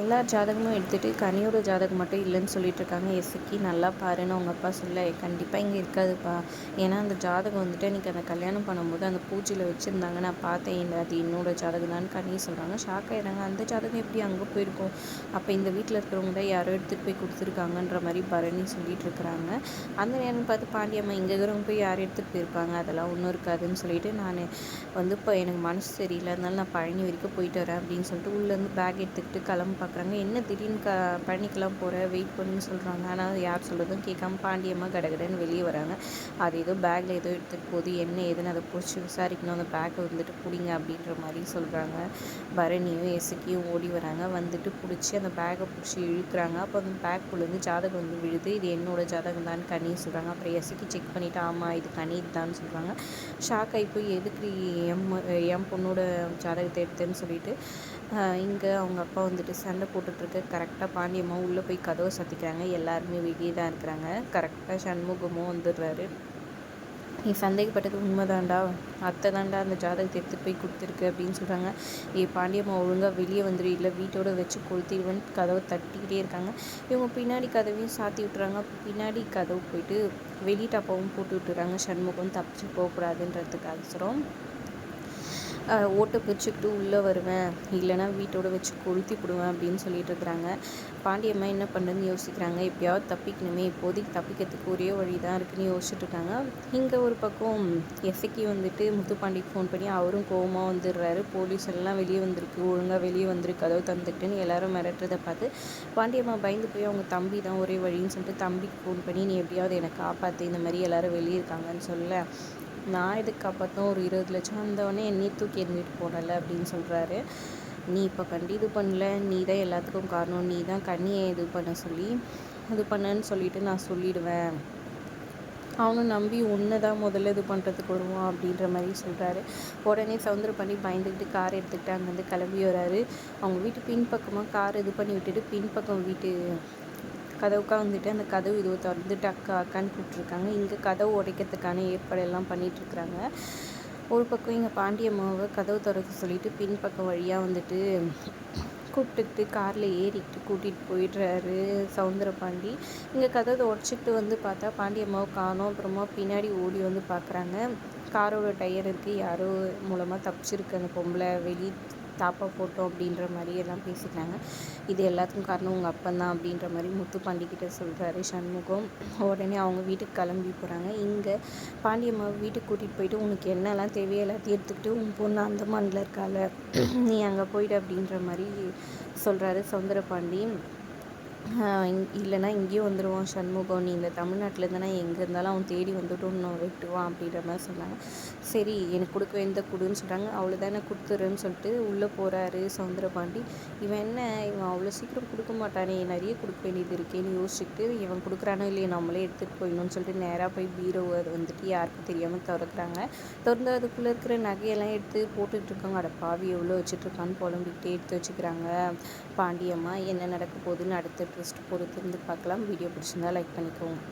எல்லா ஜாதகமும் எடுத்துகிட்டு கனியோட ஜாதகம் மட்டும் இல்லைன்னு சொல்லிட்டு இருக்காங்க எசுக்கி நல்லா பாருன்னு அவங்க அப்பா சொல்ல கண்டிப்பாக இங்கே இருக்காதுப்பா. ஏன்னா அந்த ஜாதகம் வந்துட்டு எனக்கு அந்த கல்யாணம் பண்ணும்போது அந்த பூஜையில் வச்சுருந்தாங்க. நான் பார்த்தேன். அது என்னோட ஜாதகம் தான் கனி சொல்கிறாங்க ஷாக் ஆகிடுறாங்க அந்த ஜாதகம் எப்படி அங்கே போயிருக்கோம்? அப்போ இந்த வீட்டில் இருக்கிறவங்க தான் யாரோ எடுத்துகிட்டு போய் கொடுத்துருக்காங்கன்ற மாதிரி பரணி சொல்லிட்டு இருக்கிறாங்க அந்த நேரம் பார்த்து பாண்டியம்மா இங்கே இருக்கிறவங்க போய் யார் எடுத்துகிட்டு போயிருப்பாங்க? அதெல்லாம் ஒன்றும் இருக்காதுன்னு சொல்லிட்டு நான் வந்து இப்போ எனக்கு மனசு சரியில்லை. அதனால நான் பழனி வரைக்கும் போயிட்டு வரேன். அப்படின்னு சொல்லிட்டு உள்ளேருந்து பேக் எடுத்துக்கிட்டு கிளம்ப பார்க்குறாங்க. என்ன திடீர்னு க பழனிக்கெலாம் போகிற வெயிட் பண்ணுன்னு சொல்கிறாங்க ஆனால் யார் சொல்கிறதும் கேட்காம பாண்டியம்மா கடகடன்னு வெளியே வராங்க. அது ஏதோ பேக்கில் ஏதோ எடுத்துகிட்டு போகுது. என்ன ஏதுன்னு அதை பிடிச்சி விசாரிக்கணும். அந்த பேக்கை வந்துட்டு பிடிங்க அப்படின்ற மாதிரி சொல்கிறாங்க பரணியும் எசுக்கியும் ஓடி வராங்க. வந்துட்டு பிடிச்சி அந்த பேக்கை பிடிச்சி இழுக்கிறாங்க. அப்போ அந்த பேக்குள்ளேருந்து ஜாதகம் வந்து விழுது. இது என்னோடய ஜாதகம் தான் கனி சொல்கிறாங்க அப்புறம் எசுக்கி செக் பண்ணிவிட்டு ஆமாம் இது கனி தான் சொல்கிறாங்க ஷாக் ஆகி போய் எதுக்கு எம் என் பொண்ணோட ஜாதகத்தை எடுத்தேன்னு சொல்லிட்டு இங்கே அவங்க அப்பா வந்துட்டு சண்டை போட்டுட்ருக்கு. கரெக்டாக பாண்டியம்மா உள்ளே போய் கதவை சத்திக்கிறாங்க. எல்லாருமே வெளியே தான் இருக்கிறாங்க. கரெக்டாக சண்முகமும் வந்துடுறாரு. நீ சந்தேகப்பட்டது உண்மைதான்டா. அத்தை தாண்டா அந்த ஜாதகத்தை எடுத்துகிட்டு போய் கொடுத்துருக்கு அப்படின்னு சொல்கிறாங்க ஏ பாண்டியம்மா ஒழுங்காக வெளியே வந்துடு இல்லை வீட்டோட வச்சு கொளுத்திடுவேன் கதவை தட்டிக்கிட்டே இருக்காங்க. இவங்க பின்னாடி கதவையும் சாத்தி விட்டுறாங்க. பின்னாடி கதவு போயிட்டு வெளி போட்டு விட்டுறாங்க. சண்முகம் தப்பிச்சு அவசரம் ஓட்டை பிரிச்சுக்கிட்டு உள்ளே வருவேன். இல்லைனா வீட்டோட வச்சு கொளுத்தி விடுவேன் அப்படின்னு சொல்லிட்டு இருக்கிறாங்க. பாண்டியம்மா என்ன பண்ணுறதுன்னு யோசிக்கிறாங்க. எப்படியாவது தப்பிக்கணுமே. இப்போதைக்கு தப்பிக்கிறதுக்கு ஒரே வழி தான் இருக்குன்னு யோசிச்சுட்டு இருக்காங்க. இங்கே ஒரு பக்கம் எஸ்ஐக்கு வந்துட்டு முத்துப்பாண்டிக்கு ஃபோன் பண்ணி அவரும் கோபமாக வந்துடுறாரு. போலீஸ் எல்லாம் வெளியே வந்திருக்கு. ஒழுங்காக வெளியே வந்திருக்கு. அதோ தந்துட்டுன்னு எல்லாரும் மிரட்டுறதை பார்த்து பாண்டியம்மா பயந்து போய் அவங்க தம்பி தான் ஒரே வழின்னு சொல்லிட்டு தம்பிக்கு ஃபோன் பண்ணி நீ எப்படியாவது என்னை காப்பாற்று இந்த மாதிரி எல்லோரும் வெளியே இருக்காங்கன்னு சொல்ல நான் இதுக்கு காப்பாற்றணும் ஒரு இருபது லட்சம் வந்தவொடனே என்னையும் தூக்கி எறிஞ்சிட்டு போனல அப்படின்னு சொல்கிறாரு நீ இப்போ கண்டி இது பண்ணல நீ தான் எல்லாத்துக்கும் காரணம் நீ தான் கண்ணியை இது பண்ண சொல்லி இது பண்ணன்னு சொல்லிட்டு நான் சொல்லிடுவேன். அவனும் நம்பி ஒன்று தான் முதல்ல இது பண்ணுறதுக்கு வருவான் அப்படின்ற மாதிரி சொல்கிறாரு உடனே சவுந்தர பண்ணி பயந்துக்கிட்டு கார் எடுத்துக்கிட்டு அங்கேருந்து கிளம்பி வராரு. அவங்க வீட்டு பின்பக்கமாக கார் இது பண்ணி விட்டுட்டு பின்பக்கம் வீட்டு கதவுக்காக வந்துட்டு அந்த கதவு இதுவை திறந்துட்டு அக்கா அக்கான்னு கூப்பிட்ருக்காங்க இங்கே கதவு உடைக்கிறதுக்கான ஏற்பாடெல்லாம் பண்ணிகிட்ருக்குறாங்க ஒரு பக்கம் இங்கே பாண்டியம்மாவை கதவு திறக்க சொல்லிட்டு பின்பக்கம் வழியாக வந்துட்டு கூப்பிட்டுக்கிட்டு காரில் ஏறிக்கிட்டு கூட்டிகிட்டு போயிடுறாரு சவுந்தர பாண்டி இங்கே கதவை உடச்சிக்கிட்டு வந்து பார்த்தா பாண்டியம்மாவை காணும். அப்புறமா பின்னாடி ஓடி வந்து பார்க்குறாங்க. காரோட டயர் இருக்குது யாரோ மூலமாக தப்பிச்சிருக்கு அந்த பொம்பளை. வெளியே தாப்பா போட்டோம் அப்படின்ற மாதிரி எல்லாம் பேசிட்டாங்க. இது எல்லாத்துக்கும் காரணம் உங்கள் அப்பன் தான் அப்படின்ற மாதிரி முத்து பாண்டிக்கிட்ட சொல்கிறாரு சண்முகம். உடனே அவங்க வீட்டுக்கு கிளம்பி போகிறாங்க இங்கே பாண்டியம்மா வீட்டுக்கு கூட்டிகிட்டு போயிட்டு உனக்கு என்னெல்லாம் தேவையோ எல்லாத்தையும் எடுத்துக்கிட்டு உன் பொண்ணு அந்தமானில் இருக்கால நீ அங்கே போயிட்டு அப்படின்ற மாதிரி சொல்கிறாரு சவுந்தர பாண்டி இல்லைனா இங்கேயும் வந்துடுவான் சண்முகம். நீ இந்த தமிழ்நாட்டில் இருந்தானா எங்கே இருந்தாலும் அவன் தேடி வந்துட்டு இன்னும் வெட்டுவான் அப்படின்ற மாதிரி சொன்னாங்க. சரி எனக்கு கொடுக்க வேண்டிய கொடுன்னு சொல்கிறாங்க அவ்வளோதானே கொடுத்துருன்னு சொல்லிட்டு உள்ளே போகிறாரு சவுந்தரபாண்டி. இவன் என்ன? இவன் அவ்வளோ சீக்கிரம் கொடுக்க மாட்டானே. நிறைய கொடுக்க வேண்டியது இருக்கேன்னு யோசிச்சுட்டு இவன் கொடுக்குறானோ இல்லையே நம்மளே எடுத்துகிட்டு போயிடணும்னு சொல்லிட்டு நேராக போய் பீரோவை வந்துட்டு யாருக்கும் தெரியாமல் திறக்கிறாங்க. திறந்து அதுக்குள்ளே இருக்கிற நகையெல்லாம் எடுத்து போட்டுட்ருக்காங்க இருக்காங்க. அட பாவி எவ்வளோ வச்சுட்ருக்கான்னு புலம்பிக்கிட்டே எடுத்து வச்சுக்கிறாங்க. பாண்டியம்மா என்ன நடக்க போகுதுன்னு ஃபஸ்ட்டு பொறுத்து பொறுத்திருந்து பார்க்கலாம். வீடியோ பிடிச்சிருந்தா லைக் பண்ணிக்கோங்க.